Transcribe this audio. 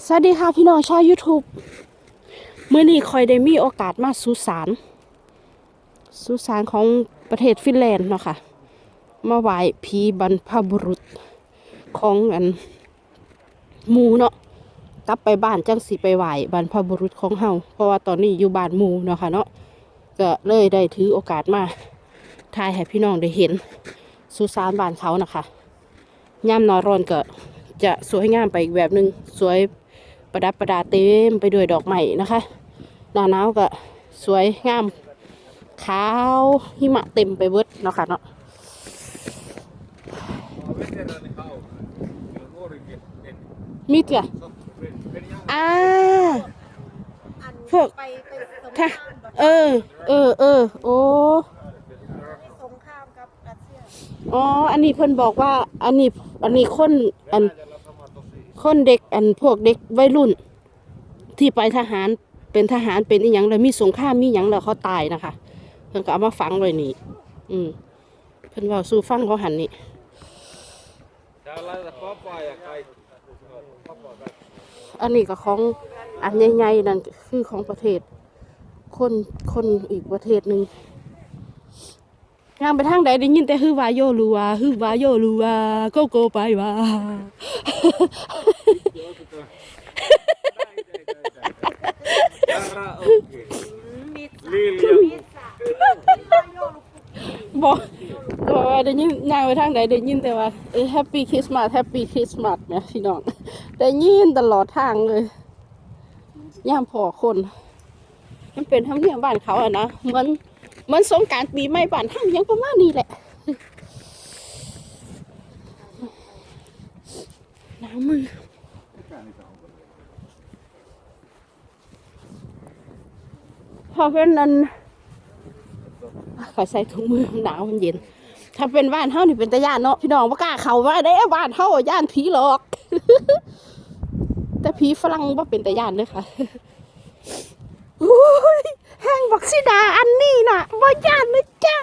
สวัสดีค่ะพี่น้องชาว YouTube เมื่อนี้คอยได้มีโอกาสมาสุสานสุสานของประเทศฟินแลนด์เนาะค่ะ มาไหว้ผีบรรพบุรุษของอันหมูเนาะกลับไปบ้านจังสิไปไหว้บรรพบุรุษของเฮาเพราะว่าตอนนี้อยู่บ้านหมูเนาะค่ะเนาะก็เลยได้ถือโอกาสมาถ่ายให้พี่น้องได้เห็นสุสานบ้านเขานะคะย่ำนอร้อนก็จะสวยงามไปอีกแบบหนึ่งสวย ประดับประดาเต็มไปด้วยดอกไม้นะคะ หน้าหนาวก็สวยงาม ขาวหิมะเต็มไปเบิดเนาะค่ะเนาะมีเถอะอ่าพวกไปไปสงคค่ะรามแบบเออ เออเออโอ้สงครามกับรัสเซียอ๋อ อันนี้เพิ่นบอกว่า อันนี้ อันนี้คน อัน คนเด็กอันพวกเด็กวัยรุ่น ที่ไปทหารเป็นทหารเป็นอีหยังแล้วมีสงครามมีหยังแล้วเขาตายนะคะเพิ่นก็เอามาฝังไว้นี่ อืมเพิ่นเว่าสู่ฟังเขาหันนี่อันนี้ก็ของอันใหญ่ๆนั่นคือของประเทศ คนคนอีกประเทศหนึ่ง ย่างไปทางใดได้ยินแต่ฮือวาโยลูวาฮือวาโยลูวาโกโกไปวาบอกบอกว่าได้ยินย่างไปทางใดได้ยินแต่ว่าเอ้แฮปปี้คริสต์มาสแฮปปี้คริสต์มาสแม่พี่น้องได้ยินตลอดทางเลยย่ามพอคน มันเป็นธรรมเนียมบ้านเขาอะนะเหมือน มือนสงการปีใหม่บ้านทำยังประมาณนี้แหละหนาวมือพอเป็นนั้นขอใส่ถุงมือหนาวมันเย็น ถ้าเป็นบ้านเฮานี่เป็นตะย่านเนาะพี่น้องบ่กล้าเข้ามาเด้บ้านเฮาย่านผีหลอก แต่ผีฝรั่งบ่เป็นตะย่านเลยค่ะแห้งบักซิดาอัน น่ะบ่จ้านนะจ้า